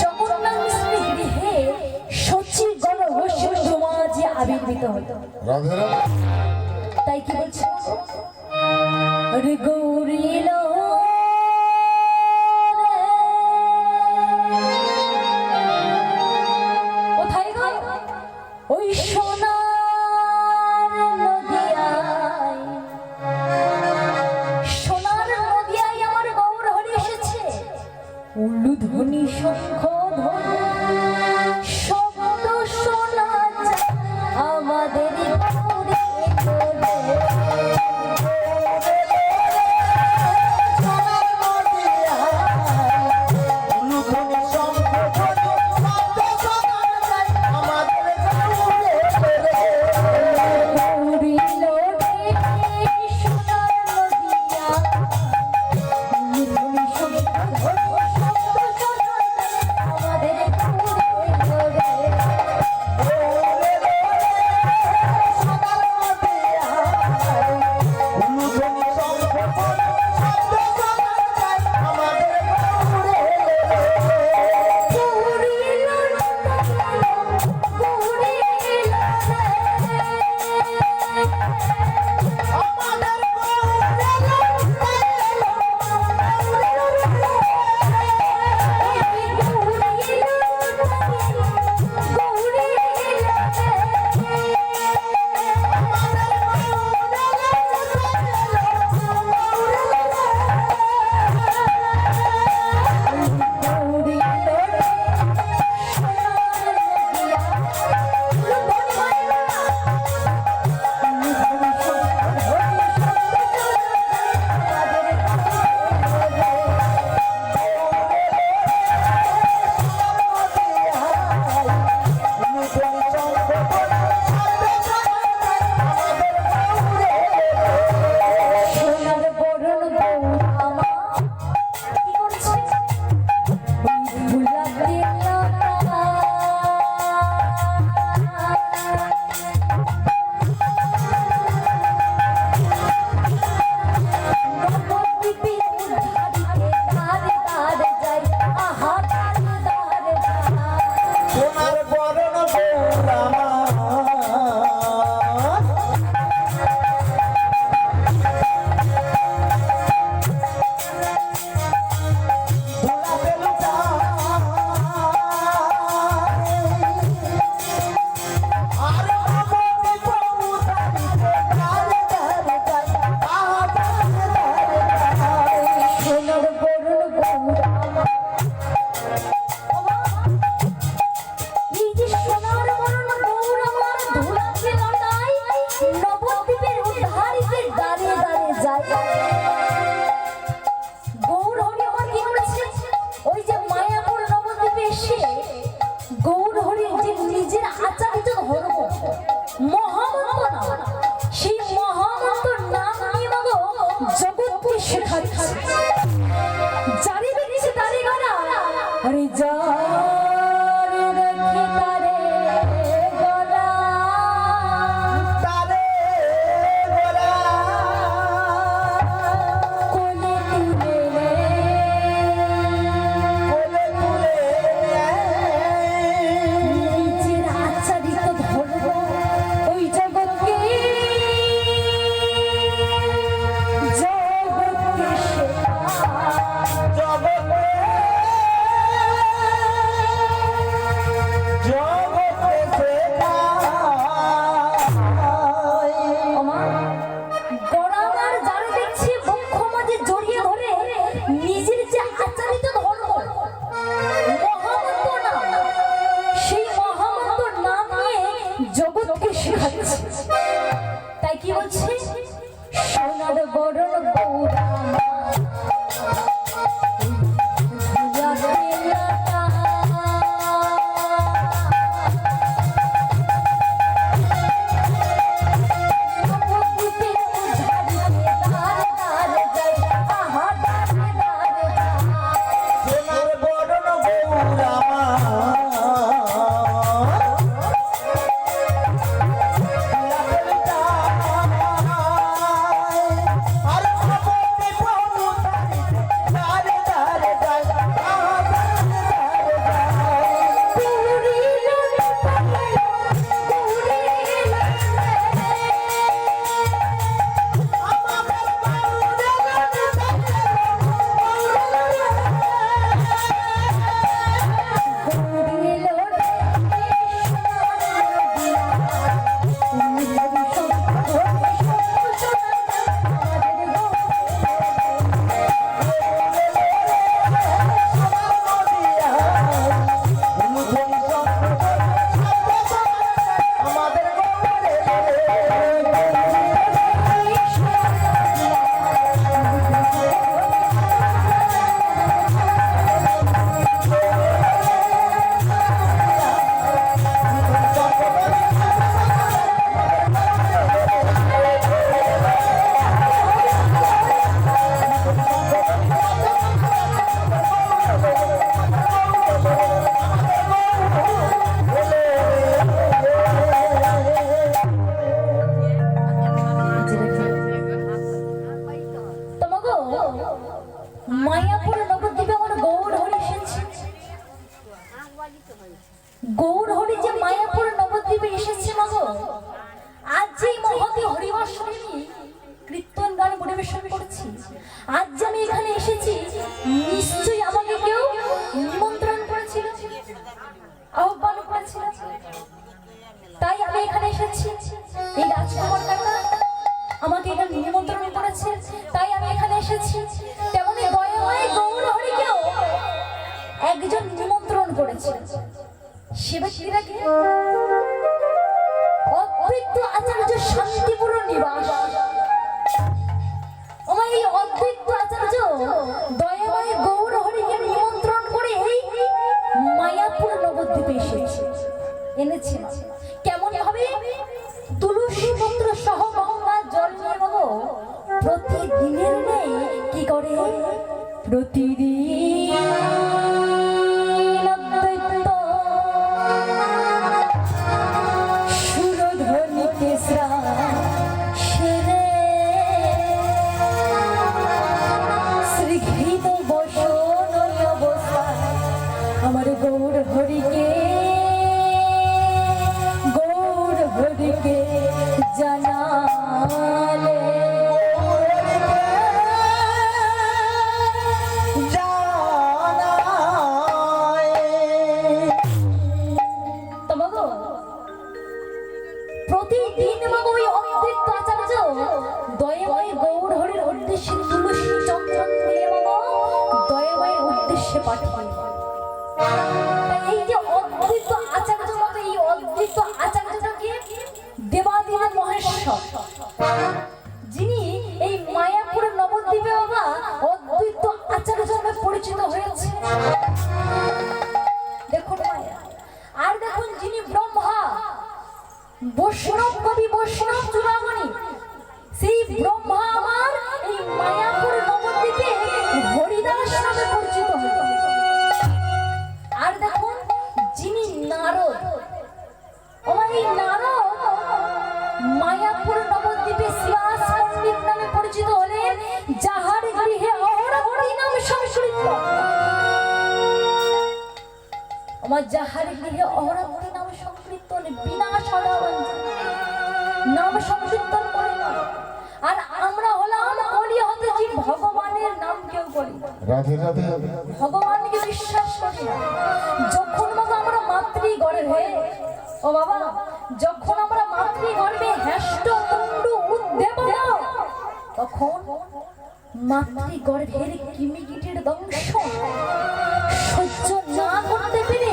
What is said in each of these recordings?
জগন্নাথ গৃহে সচিব গণ সমাজে আবির্ভূত হতো তাই কি বলছে? গৌরী ধনী সক্ষ একজন নিমন্ত্রণ করেছে। সে ব্যক্তিরা অদ্বৈত আচার্য শান্তিপুর নিবাস। আমার এই অদ্বৈত আচার্য দয়াময় গৌর হরিকে নিমন্ত্রণ করে এই মায়াপুর নবদ্বীপে এসেছে। এনেছে কেমন ভাবে? তুলসী পত্র সহ গঙ্গা জল নিয়ে প্রতিদিনের নেই কি করে? প্রতিদিন প্রতিদিন মাগো ওই অদ্বৈত আচার্য দয়াময় গৌর উদ্দেশ্যে তুলসী চন্দন দিয়ে মাগো। দয়াময়ের উদ্দেশ্যে পাঠায়। এই যে অদ্বৈত আচার্য মাগো এই অদ্বৈত আচার্যটাকে দেবাদিদেব মহেশ্বর, যিনি এই মায়াপুর নবদ্বীপে বাবা অদ্বৈত আচার্য নামে পরিচিত হয়েছে বৈষ্ণব কবি, বৈষ্ণব চূড়ামণি। সেই ব্রহ্মা আমার এই মায়াপুর নবদ্বীপে হরিদাস নামে পরিচিত আর দেখুন, যিনি নারদ আমার এই নারদ মায়াপুর নবদ্বীপে শিবাস পণ্ডিত নামে পরিচিত হলেন, যাহার গৃহে অহরহরি নাম সংস্কৃত আমার যাহার গৃহে অহরহরি রাধে ভগবানকে বিশ্বাস করি যখন বাবা আমরা মাতৃ গর্ভে ও বাবা যখন আমরা মাতৃ গর্ভে হ্যাষ্ট তখন মাতৃ গর্ভের কিমিকিটির দংশন সহ্য না করতে পেরে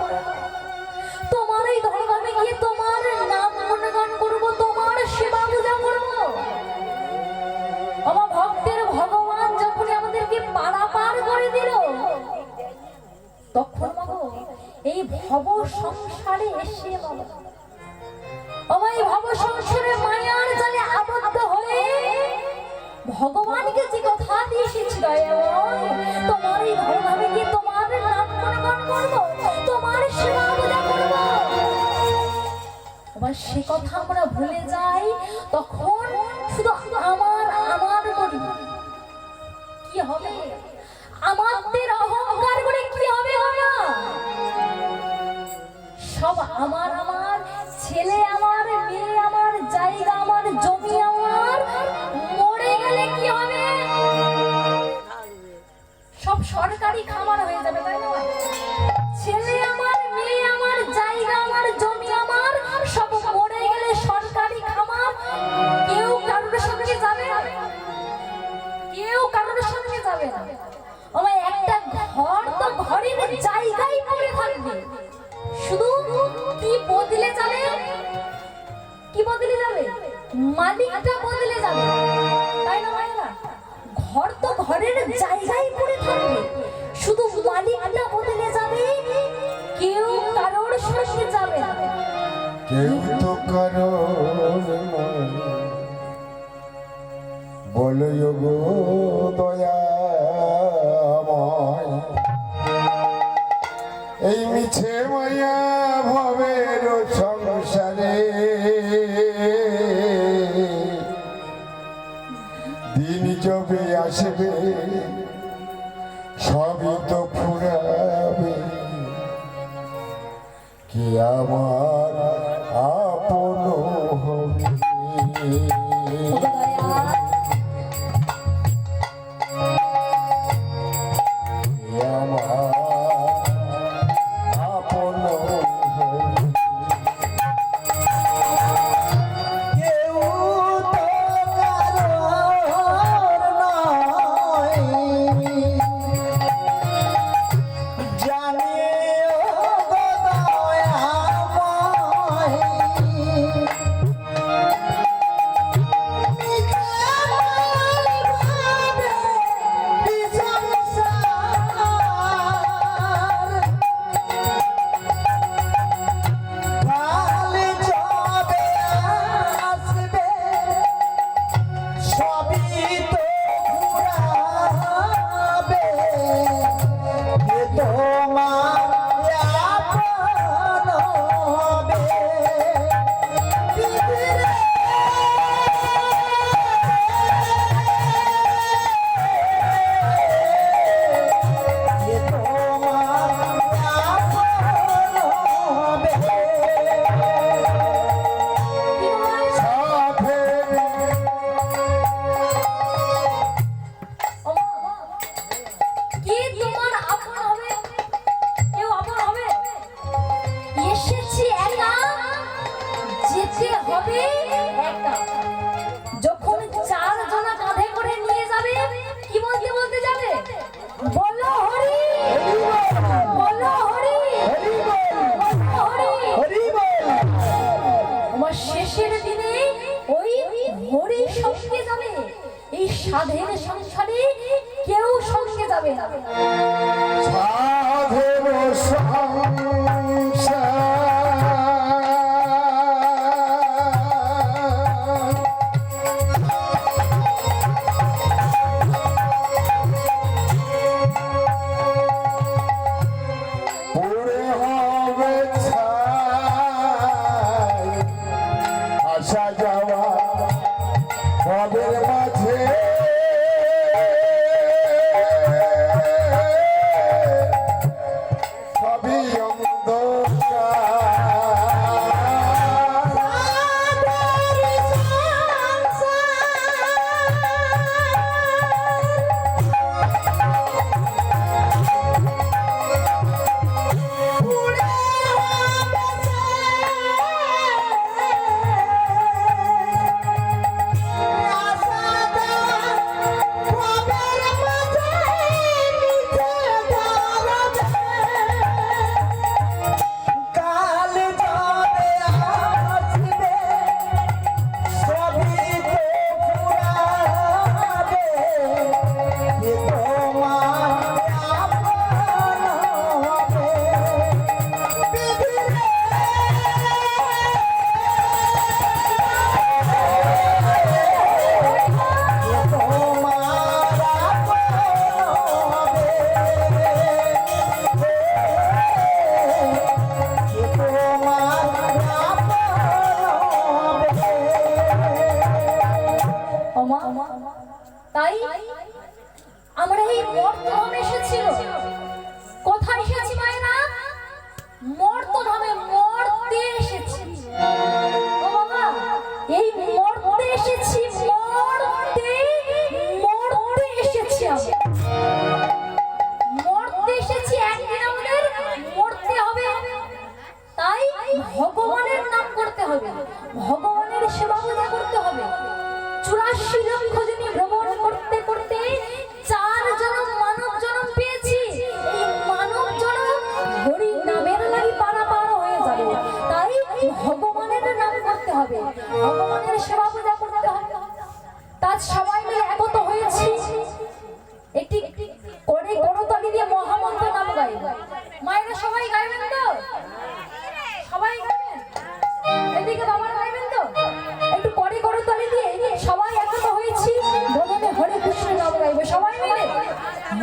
করে। তোমার এই গিয়ে তোমার নাম গুণগান করব, তোমার সেবা পূজা করব। আমার ভক্তের ভগবান যখন আমাদেরকে করে দিল, তখন এই ভব সংসারে এসে এই ভব সংসারে মায়ার জালে আবদ্ধ হয়ে ভগবানকে যে কথা দিয়ে তোমার এই ধর্মভাবে গিয়ে তোমার সে কথা আমরা ভুলে যাই কি বদলে যাবে? কি বদলে যাবে? মালিকটা বদলে যাবে। তাই না ভাই ঘর তো ঘরের জায়গায় পড়ে থাকবে। শুধু মালিকটা বদলে যাবে, কেউ কারোর সঙ্গে যাবে না। কেউ তো কারোর বলো গো দয়া। গেছে মায়া ভবের সংসারে। দিন চবে আসবে 啊等一下